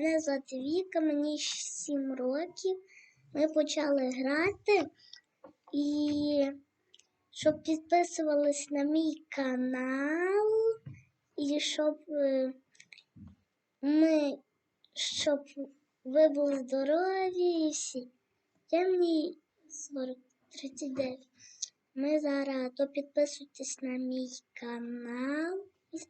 Мене звати Віка, мені 7 років. Ми почали грати і щоб підписувались на мій канал, і щоб е, ми щоб ви були здорові і всі. Я мені 40, 39. Ми зараз то підписуйтесь на мій канал і.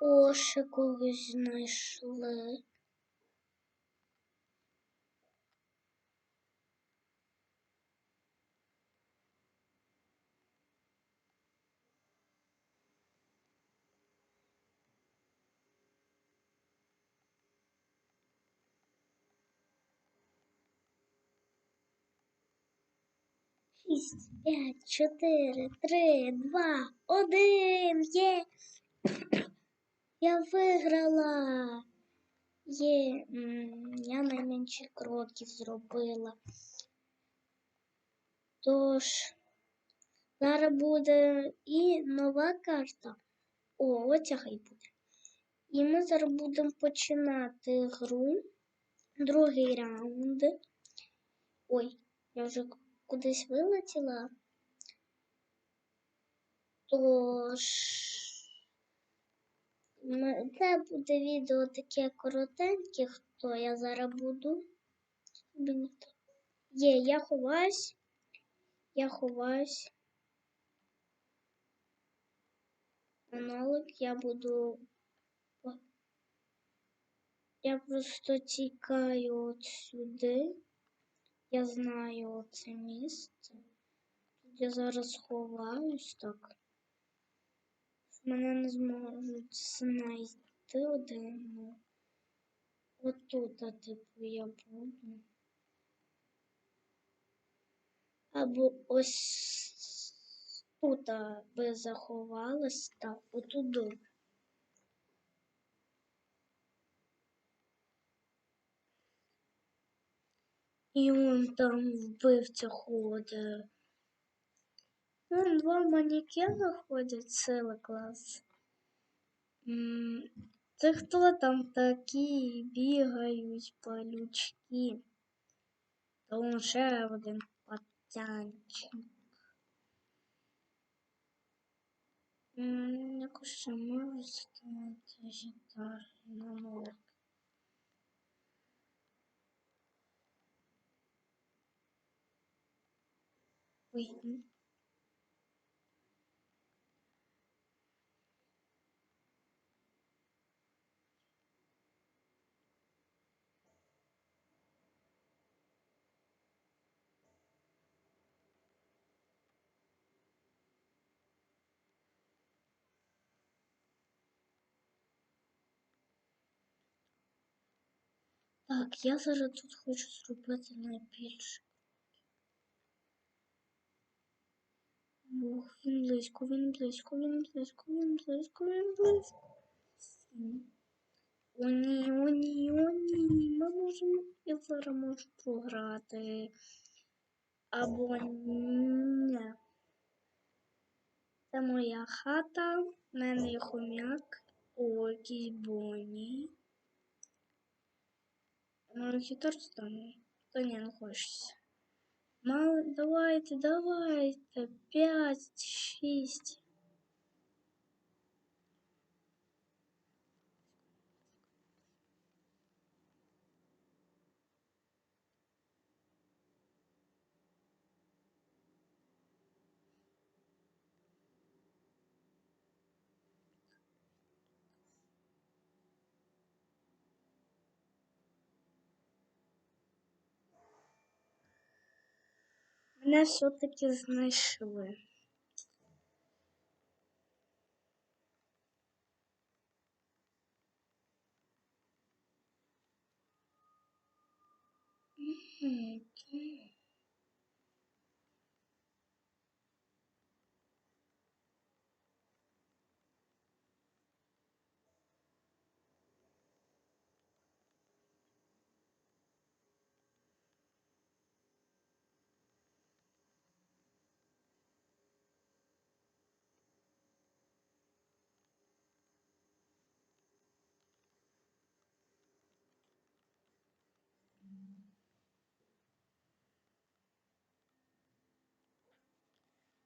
О, о, знайшли. Шість, п'ять, чотири, три, два, один. Є. Я виграла. Є. Я найменші кроків зробила. Тож, зараз буде і нова карта. О, оця хай буде. І ми зараз будемо починати гру. Другий раунд. Ой, я вже кудись вилетіла. Тож, це буде відео таке коротеньке, хто я зараз буду. Є, я ховаюсь. Я ховаюсь. Монолог я буду. Я просто тікаю от сюди. Я знаю це місце. Я зараз ховаюсь так. Мене не зможуть знайти один. ну. Отут, а, типу, я буду. Або ось тут би заховалась, так, отуди. І он там вбивця ходить. Вон два манекена ходять, сила клас. Це хто там такі бігають палючки? Он ще один пацанчик. М, Якось ще можу ставити гітар на нолик. Ой, Так, я зараз тут хочу зробити найбільше. Ох, він близько, він близько, він близько, він близько, він близько. О ні, о ні, о ні, ми можемо, я зараз можу програти. Або ні. Це моя хата, в мене є хомяк, о, якийсь боні. Може гітар стану? Та ні, не хочеться. Мало, давайте, давайте. П'ять, шість. Мене все-таки знайшли. Мгм,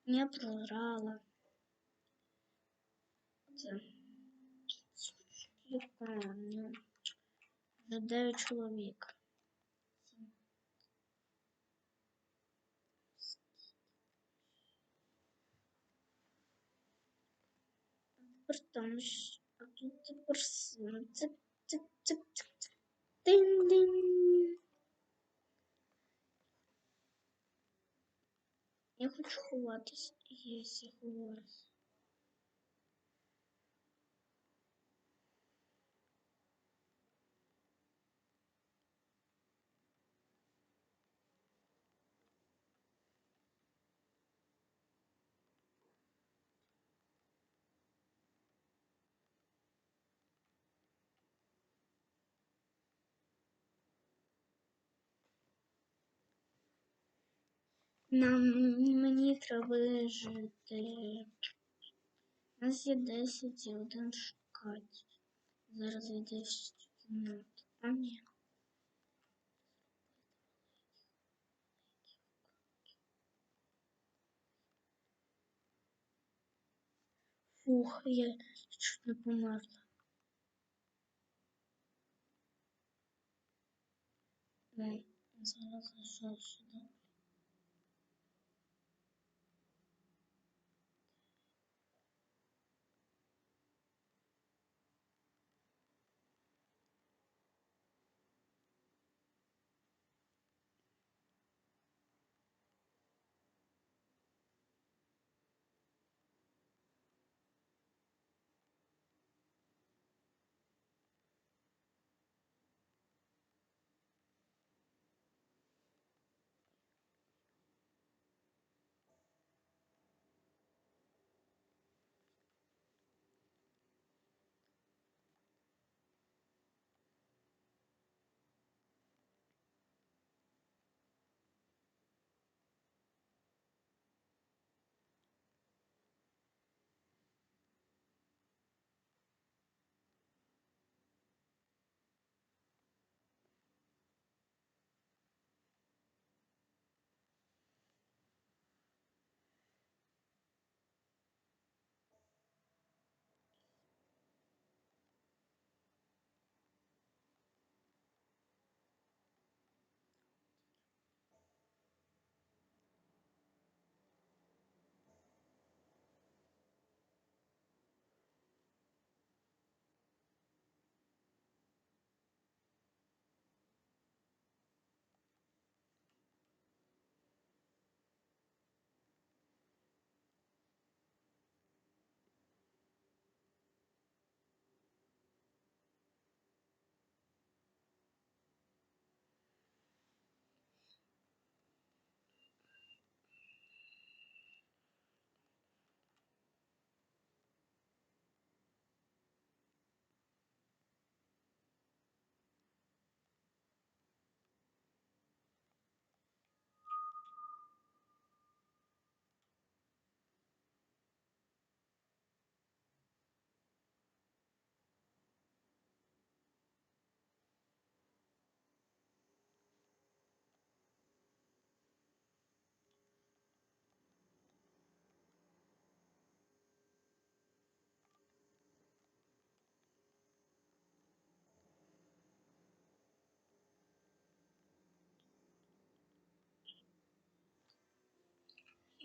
Не програла. Це. Вже 9 чоловік. Там а тут тепер с- ну, цик, цик, цик, цик, цик. Динь-динь. Я хочу ховатись. если я. Нам мені треба вижити. У нас є 10 і один шукач. Зараз йде в кімнату. А ні. Фух, я чуть не померла. Зараз зайшов сюди.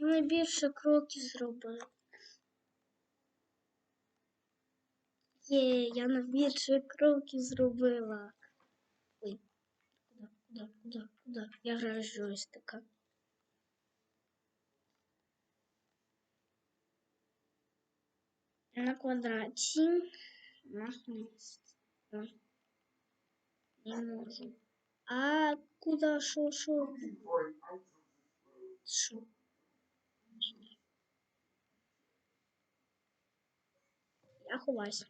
найбільше кроків зробив. Є, я найбільше кроків зробила. Ой, куди, куди, куди, куди? Я граю з джойстика. На квадраті нахнеться. Не можу. А куди, що, що? Що? Я ховаюся.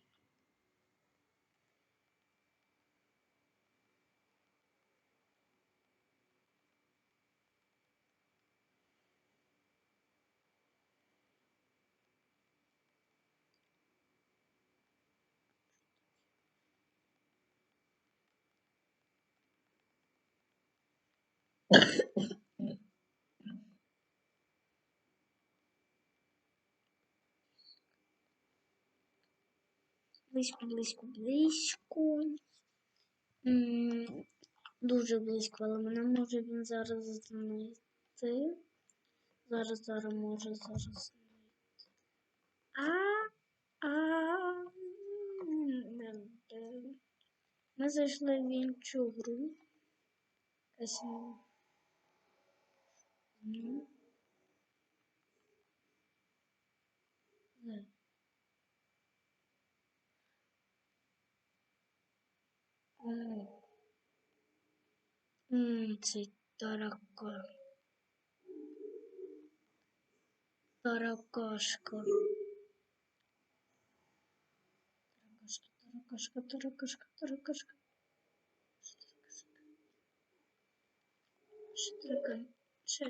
Близько, близько, близько. Дуже близько, але мене може він зараз знайти. Зараз, зараз, може зараз знайти. А, а? Ми зайшли в іншу гру. Якась, ну, не. М. М, Цей таракан. Таракашка. Таракашка, таракашка, таракашка, таракашка. Що таракан? Що,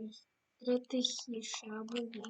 що, що, що? Ой, Де тихіше або ні?